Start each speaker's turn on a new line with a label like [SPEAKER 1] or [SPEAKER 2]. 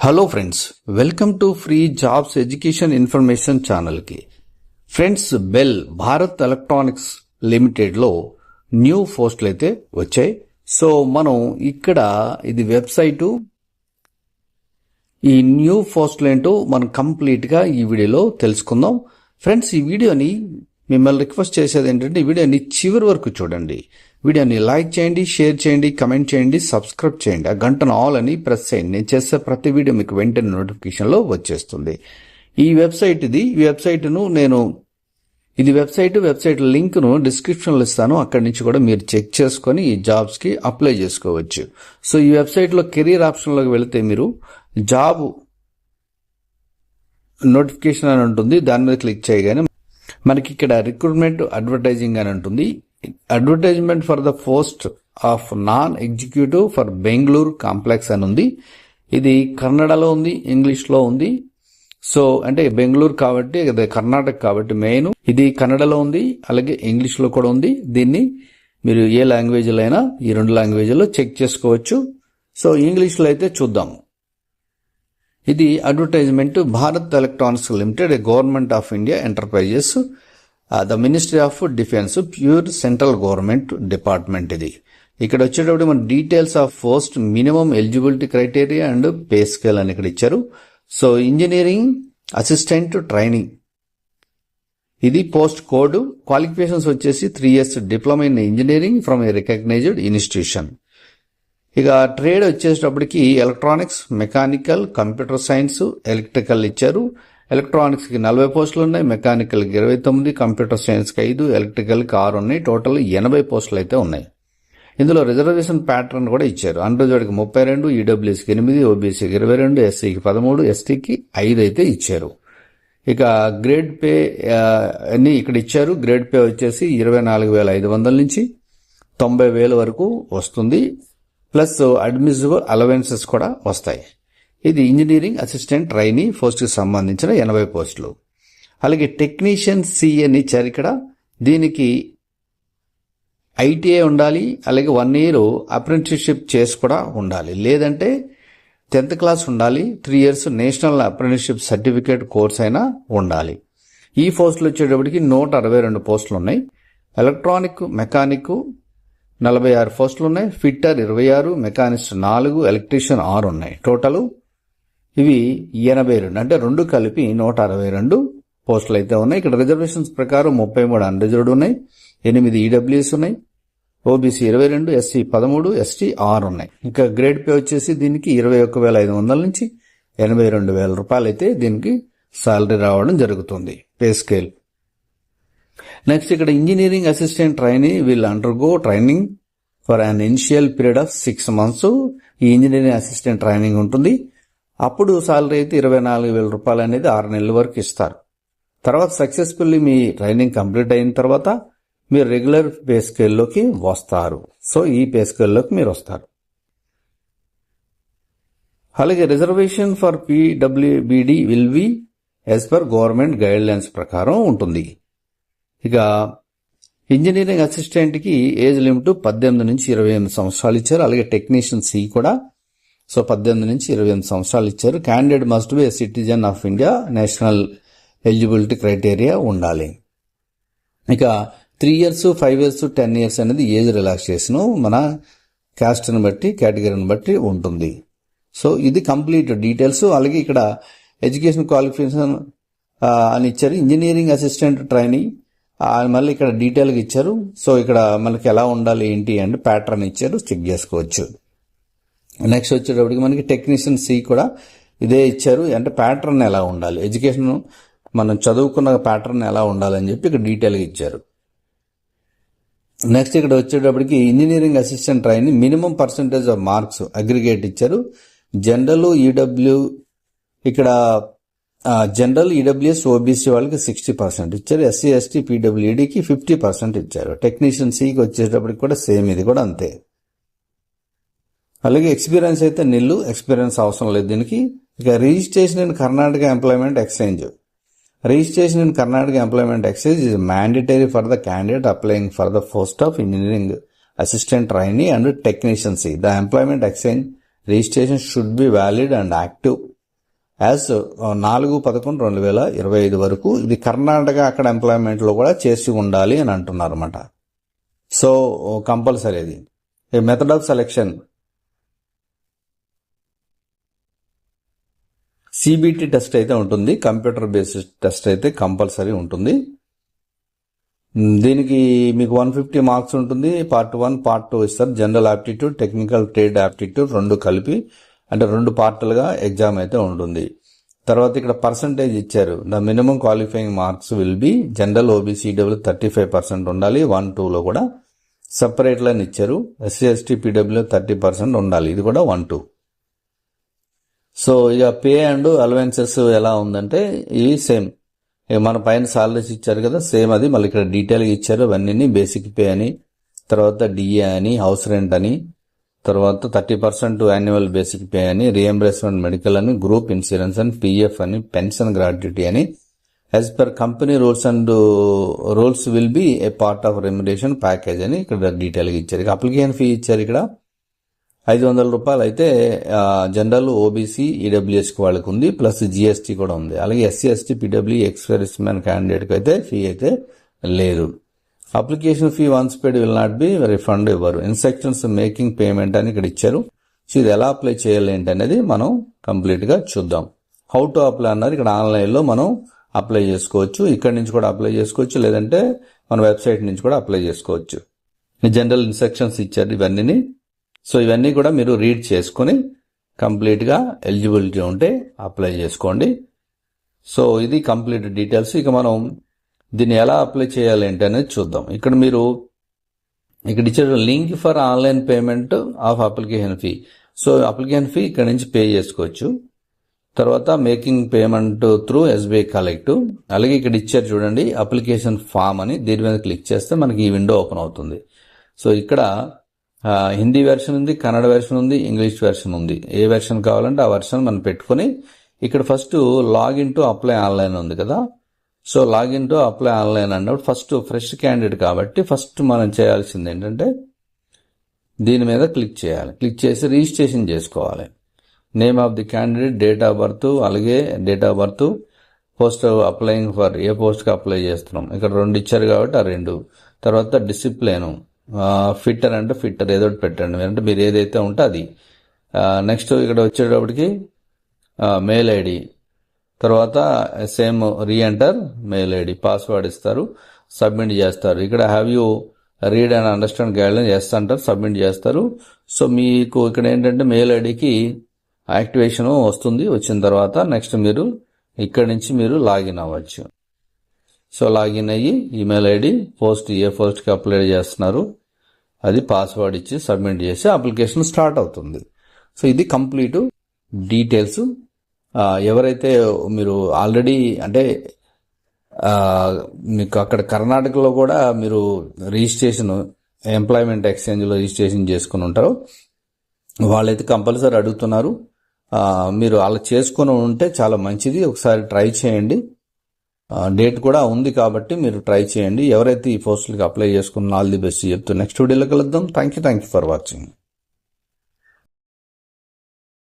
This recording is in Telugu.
[SPEAKER 1] Hello friends welcome to free jobs education information ఛానల్కి ఫ్రెండ్స్ బెల్ భారత్ ఎలక్ట్రానిక్స్ లిమిటెడ్లో న్యూ పోస్టులు అయితే వచ్చాయి. సో మనం ఇక్కడ ఇది వెబ్సైటు ఈ న్యూ పోస్టులు ఏంటో మనం కంప్లీట్గా ఈ వీడియోలో తెలుసుకుందాం. ఫ్రెండ్స్ ఈ వీడియోని మిమ్మల్ని రిక్వెస్ట్ చేసేది ఏంటంటే వీడియోని చివరి వరకు చూడండి. వీడియోని లైక్ చేయండి షేర్ చేయండి కమెంట్ చేయండి సబ్స్క్రైబ్ చేయండి. ఆ గంటను ఆల్ అని ప్రెస్ చేయండి. నేను చేసే ప్రతి వీడియో మీకు వెంటనే నోటిఫికేషన్లో వచ్చేస్తుంది. ఈ వెబ్సైట్ ఇది ఈ వెబ్సైట్ను నేను ఇది వెబ్సైట్ వెబ్సైట్ లింక్ను డిస్క్రిప్షన్లో ఇస్తాను. అక్కడి నుంచి కూడా మీరు చెక్ చేసుకొని ఈ జాబ్స్కి అప్లై చేసుకోవచ్చు. సో ఈ వెబ్సైట్లో కెరీర్ ఆప్షన్లోకి వెళితే మీరు జాబ్ నోటిఫికేషన్ అని ఉంటుంది. దాని మీద క్లిక్ చేయగానే మనకి ఇక్కడ రిక్రూట్మెంట్ అడ్వర్టైజింగ్ అని ఉంటుంది. Advertisement for the post of non executive for Bengaluru complex అని ఉంది. ఇది కన్నడలో ఉంది ఇంగ్లీష్లో ఉంది. సో అంటే బెంగళూరు కాబట్టి అదే కర్ణాటక కాబట్టి మెయిన్ ఇది కన్నడలో ఉంది అలాగే ఇంగ్లీష్లో కూడా ఉంది. దీన్ని మీరు ఏ లాంగ్వేజ్లో అయినా ఈ రెండు లాంగ్వేజ్లో చెక్ చేసుకోవచ్చు. సో ఇంగ్లీష్లో అయితే చూద్దాము ఇది advertisement Bharat electronics limited government of India enterprises the ministry of defence pure central government department ఇది. ఇక్కడ వచ్చేటప్పుడు మన details of post minimum eligibility criteria and pay scale అని ఇక్కడ ఇచ్చారు. సో ఇంజనీరింగ్ అసిస్టెంట్ ట్రైనింగ్ ఇది పోస్ట్ కోడ్ క్వాలిఫికేషన్స్ వచ్చేసి three years diploma in engineering from a recognised institution ఇక ట్రేడ్ వచ్చేటప్పటికి electronics mechanical computer science electrical ఇచ్చారు. ఎలక్ట్రానిక్స్కి నలభై పోస్టులు ఉన్నాయి మెకానికల్కి ఇరవై తొమ్మిది కంప్యూటర్ సైన్స్కి ఐదు ఎలక్ట్రికల్కి ఆరు ఉన్నాయి. టోటల్ ఎనభై పోస్టులు అయితే ఉన్నాయి. ఇందులో రిజర్వేషన్ ప్యాటర్న్ కూడా ఇచ్చారు. అండర్జోడ్కి ముప్పై రెండు ఈడబ్ల్యూఎస్కి ఎనిమిది ఓబీసీకి ఇరవై రెండు ఎస్సీకి పదమూడు ఎస్టీకి ఐదు అయితే ఇచ్చారు. ఇక గ్రేడ్ పే అన్ని ఇక్కడ ఇచ్చారు. గ్రేడ్ పే వచ్చేసి ఇరవై నాలుగు వేల ఐదు వందల నుంచి తొంభై వేల వరకు వస్తుంది. ప్లస్ అడ్మిసిబుల్ అలవెన్సెస్ కూడా వస్తాయి. ఇది ఇంజనీరింగ్ అసిస్టెంట్ ట్రైనీ పోస్ట్కి సంబంధించిన ఎనభై పోస్టులు. అలాగే టెక్నీషియన్ సి అని ఇచ్చారు ఇక్కడ. దీనికి ఐటీఐ ఉండాలి అలాగే వన్ ఇయర్ అప్రెంటిస్షిప్ చేసి కూడా ఉండాలి. లేదంటే టెన్త్ క్లాస్ ఉండాలి three years national apprenticeship certificate course అయినా ఉండాలి. ఈ పోస్టులు వచ్చేటప్పటికి నూట అరవై రెండు పోస్టులు ఉన్నాయి. ఎలక్ట్రానిక్ మెకానిక్ నలభై ఆరు పోస్టులు ఉన్నాయి ఫిట్టర్ ఇరవై ఆరు మెకానిస్ట్ నాలుగు ఎలక్ట్రీషియన్ ఆరు ఉన్నాయి టోటల్ ఇవి ఎనభై రెండు. అంటే రెండు కలిపి నూట అరవై రెండు పోస్టులు అయితే ఉన్నాయి. ఇక్కడ రిజర్వేషన్స్ ప్రకారం ముప్పై మూడు అన్రిజర్వ్డ్ ఉన్నాయి. ఎనిమిది ఈడబ్ల్యూఎస్ ఉన్నాయి. ఓబీసీ ఇరవై రెండు ఎస్సీ పదమూడు ఎస్టీ ఆరు ఉన్నాయి ఇంకా గ్రేడ్ పే వచ్చేసి దీనికి ఇరవై ఒక్క వేల ఐదు వందల నుంచి ఎనభై రెండు వేల రూపాయలు అయితే దీనికి సాలరీ రావడం జరుగుతుంది పే స్కేల్. నెక్స్ట్ ఇక్కడ engineering assistant training will undergo training for an initial period of six months ఈ ఇంజనీరింగ్ అసిస్టెంట్ ట్రైనింగ్ ఉంటుంది. అప్పుడు సాలరీ అయితే ఇరవై నాలుగు వేల రూపాయలు అనేది ఆరు నెలల వరకు ఇస్తారు. తర్వాత సక్సెస్ఫుల్లీ మీ ట్రైనింగ్ కంప్లీట్ అయిన తర్వాత మీరు రెగ్యులర్ పే స్కేల్లోకి వస్తారు. సో ఈ పే స్కేల్లోకి మీరు వస్తారు. అలాగే reservation for PWBD will be as per government guidelines ప్రకారం ఉంటుంది. ఇక ఇంజనీరింగ్ అసిస్టెంట్కి ఏజ్ లిమిట్ పద్దెనిమిది నుంచి ఇరవై ఎనిమిది సంవత్సరాలు ఇచ్చారు. అలాగే టెక్నీషియన్ సి కూడా. సో పద్దెనిమిది నుంచి ఇరవై ఎనిమిది సంవత్సరాలు ఇచ్చారు. Candidate must be citizen of India national eligibility criteria ఉండాలి. ఇక three years five years ten years అనేది ఏజ్ రిలాక్సేషన్ మన క్యాస్ట్ని బట్టి కేటగిరీని బట్టి ఉంటుంది. సో ఇది కంప్లీట్ డీటెయిల్స్. అలాగే ఇక్కడ ఎడ్యుకేషన్ క్వాలిఫికేషన్ అని ఇచ్చారు. Engineering assistant training. మళ్ళీ ఇక్కడ డీటెయిల్గా ఇచ్చారు. సో ఇక్కడ మనకి ఎలా ఉండాలి ఏంటి అంటే ప్యాటర్న్ ఇచ్చారు. చెక్ చేసుకోవచ్చు. నెక్స్ట్ వచ్చేటప్పటికి మనకి టెక్నీషియన్ సి కూడా ఇదే ఇచ్చారు. అంటే ప్యాటర్న్ ఎలా ఉండాలి? ఎడ్యుకేషన్ మనం చదువుకున్న ప్యాటర్న్ ఎలా ఉండాలని చెప్పి ఇక్కడ డీటెయిల్గా ఇచ్చారు. నెక్స్ట్ ఇక్కడ వచ్చేటప్పటికి engineering assistant train minimum percentage of marks aggregate ఇచ్చారు. జనరల్ ఈడబ్ల్యూ ఇక్కడ జనరల్ ఈడబ్ల్యూఎస్ ఓబీసీ వాళ్ళకి సిక్స్టీ పర్సెంట్ ఇచ్చారు. ఎస్సీ ఎస్టీ పీడబ్ల్యూడీకి ఫిఫ్టీ పర్సెంట్ ఇచ్చారు. టెక్నీషియన్ సికి వచ్చేటప్పటికి కూడా సేమ్ ఇది కూడా అంతే. అలాగే ఎక్స్పీరియన్స్ అయితే నిల్లు ఎక్స్పీరియన్స్ అవసరం లేదు దీనికి. ఇక registration in Karnataka employment exchange. Registration in Karnataka employment exchange is mandatory for the candidate applying for the post of engineering assistant trainee and technician C the employment exchange registration should be valid and active as నాలుగు పదకొండు రెండు వేల ఇరవై ఐదు వరకు ఇది కర్ణాటక అక్కడ ఎంప్లాయ్మెంట్లో కూడా చేసి ఉండాలి అని అంటున్నారు అనమాట సో కంపల్సరీ అది. Method of selection CBT test అయితే ఉంటుంది కంప్యూటర్ బేస్డ్ టెస్ట్ అయితే కంపల్సరీ ఉంటుంది. Hmm, దీనికి మీకు వన్ ఫిఫ్టీ మార్క్స్ ఉంటుంది పార్ట్ వన్ పార్ట్ టూ ఇస్తారు. General aptitude technical trade aptitude రెండు కలిపి అంటే రెండు పార్టులుగా ఎగ్జామ్ అయితే ఉంటుంది. తర్వాత ఇక్కడ పర్సంటేజ్ ఇచ్చారు. The minimum qualifying marks will be general OBC W thirty five percent ఉండాలి. వన్ టూలో కూడా సపరేట్ లైన్ ఇచ్చారు. SC ST PW thirty percent ఉండాలి. ఇది కూడా వన్ టూ. సో ఇక పే అండ్ అలవెన్సెస్ ఎలా ఉందంటే ఇవి సేమ్. ఇక మన పైన సాలరీస్ ఇచ్చారు కదా సేమ్ అది. మళ్ళీ ఇక్కడ డీటెయిల్గా ఇచ్చారు. అవన్నీ బేసిక్ పే అని తర్వాత డిఏ అని హౌస్ రెంట్ అని తర్వాత thirty percent annual basic pay అని రియంబర్స్మెంట్ మెడికల్ అని గ్రూప్ ఇన్సూరెన్స్ అని పిఎఫ్ అని పెన్షన్ గ్రాట్యుటీ అని. As per company rules and rules will be a part of remuneration package అని ఇక్కడ డీటెయిల్గా ఇచ్చారు. ఇక అప్లికేషన్ ఫీ ఇచ్చారు ఇక్కడ. ఐదు వందల రూపాయలు అయితే జనరల్ ఓబీసీ ఈడబ్ల్యూఎస్కి వాళ్ళకి ఉంది ప్లస్ జిఎస్టీ కూడా ఉంది. అలాగే SC ST PW expiries man క్యాండిడేట్కి అయితే ఫీ అయితే లేదు. Application fee once paid will not be refund ఇవ్వరు ఇన్స్ట్రక్షన్స్ మేకింగ్ పేమెంట్ అని ఇక్కడ ఇచ్చారు. సో ఇది ఎలా అప్లై చేయాలి ఏంటి అనేది మనం కంప్లీట్గా చూద్దాం. హౌ టు అప్లై అన్నారు. ఇక్కడ ఆన్లైన్లో మనం అప్లై చేసుకోవచ్చు. ఇక్కడ నుంచి కూడా అప్లై చేసుకోవచ్చు. లేదంటే మన వెబ్సైట్ నుంచి కూడా అప్లై చేసుకోవచ్చు. జనరల్ ఇన్స్ట్రక్షన్స్ ఇచ్చారు ఇవన్నీ సో ఇవన్నీ కూడా మీరు రీడ్ చేసుకుని కంప్లీట్గా ఎలిజిబిలిటీ ఉంటే అప్లై చేసుకోండి. సో ఇది కంప్లీట్ డీటెయిల్స్ ఇక మనం దీన్ని ఎలా అప్లై చేయాలి ఏంటి అనేది చూద్దాం. ఇక్కడ మీరు ఇక్కడ ఇచ్చారు link for online payment of application fee. So application fee ఇక్కడ నుంచి పే చేసుకోవచ్చు. తర్వాత making payment through SBI collect. అలాగే ఇక్కడ ఇచ్చారు చూడండి అప్లికేషన్ ఫామ్ అని. దీని మీద క్లిక్ చేస్తే మనకి ఈ విండో ఓపెన్ అవుతుంది. సో ఇక్కడ హిందీ వెర్షన్ ఉంది కన్నడ వెర్షన్ ఉంది ఇంగ్లీష్ వెర్షన్ ఉంది. ఏ వెర్షన్ కావాలంటే ఆ వెర్షన్ మనం పెట్టుకొని ఇక్కడ first login to apply online ఉంది కదా. So login to apply online అన్నప్పుడు ఫస్ట్ ఫ్రెష్ క్యాండిడేట్ కాబట్టి ఫస్ట్ మనం చేయాల్సింది ఏంటంటే దీని మీద క్లిక్ చేయాలి. క్లిక్ చేసి రిజిస్ట్రేషన్ చేసుకోవాలి. Name of the candidate date of birth అలాగే date of birth post applying for ఏ పోస్ట్కి అప్లై చేస్తున్నాం. ఇక్కడ రెండు ఇచ్చారు కాబట్టి ఆ రెండు. తర్వాత డిసిప్లిన్ ఫిట్టర్ అంటే ఫిట్టర్ ఏదో ఒకటి పెట్టండి. అంటే మీరు ఏదైతే ఉంటే అది. నెక్స్ట్ ఇక్కడ వచ్చేటప్పటికి మెయిల్ ఐడి. తర్వాత same reenter mail ID password ఇస్తారు సబ్మిట్ చేస్తారు. ఇక్కడ have you read and understand guidelines అంటారు సబ్మిట్ చేస్తారు. సో మీకు ఇక్కడ ఏంటంటే మెయిల్ ఐడికి యాక్టివేషన్ వస్తుంది వచ్చిన తర్వాత నెక్స్ట్ మీరు ఇక్కడ నుంచి మీరు లాగిన్ అవ్వచ్చు. సో లాగిన్ అయ్యి ఈమెయిల్ ఐడి పోస్ట్ ఏ పోస్ట్కి అప్లై చేస్తున్నారు. అది పాస్వర్డ్ ఇచ్చి సబ్మిట్ చేసి అప్లికేషన్ స్టార్ట్ అవుతుంది. సో ఇది కంప్లీట్ డీటెయిల్స్ ఎవరైతే మీరు ఆల్రెడీ అంటే మీకు అక్కడ కర్ణాటకలో కూడా మీరు రిజిస్ట్రేషన్ ఎంప్లాయ్మెంట్ ఎక్స్చేంజ్లో రిజిస్ట్రేషన్ చేసుకుని ఉంటారు. వాళ్ళైతే కంపల్సరీ అడుగుతున్నారు. మీరు అలా చేసుకుని ఉంటే చాలా మంచిది. ఒకసారి ట్రై చేయండి. డేట్ కూడా ఉంది కాబట్టి మీరు ట్రై చేయండి. ఎవరైతే ఈ పోస్టులకి అప్లై చేసుకున్న ఆల్ ది బెస్ట్ చెప్తూ నెక్స్ట్ వీడియోలో కలుద్దాం. Thank you thank you for watching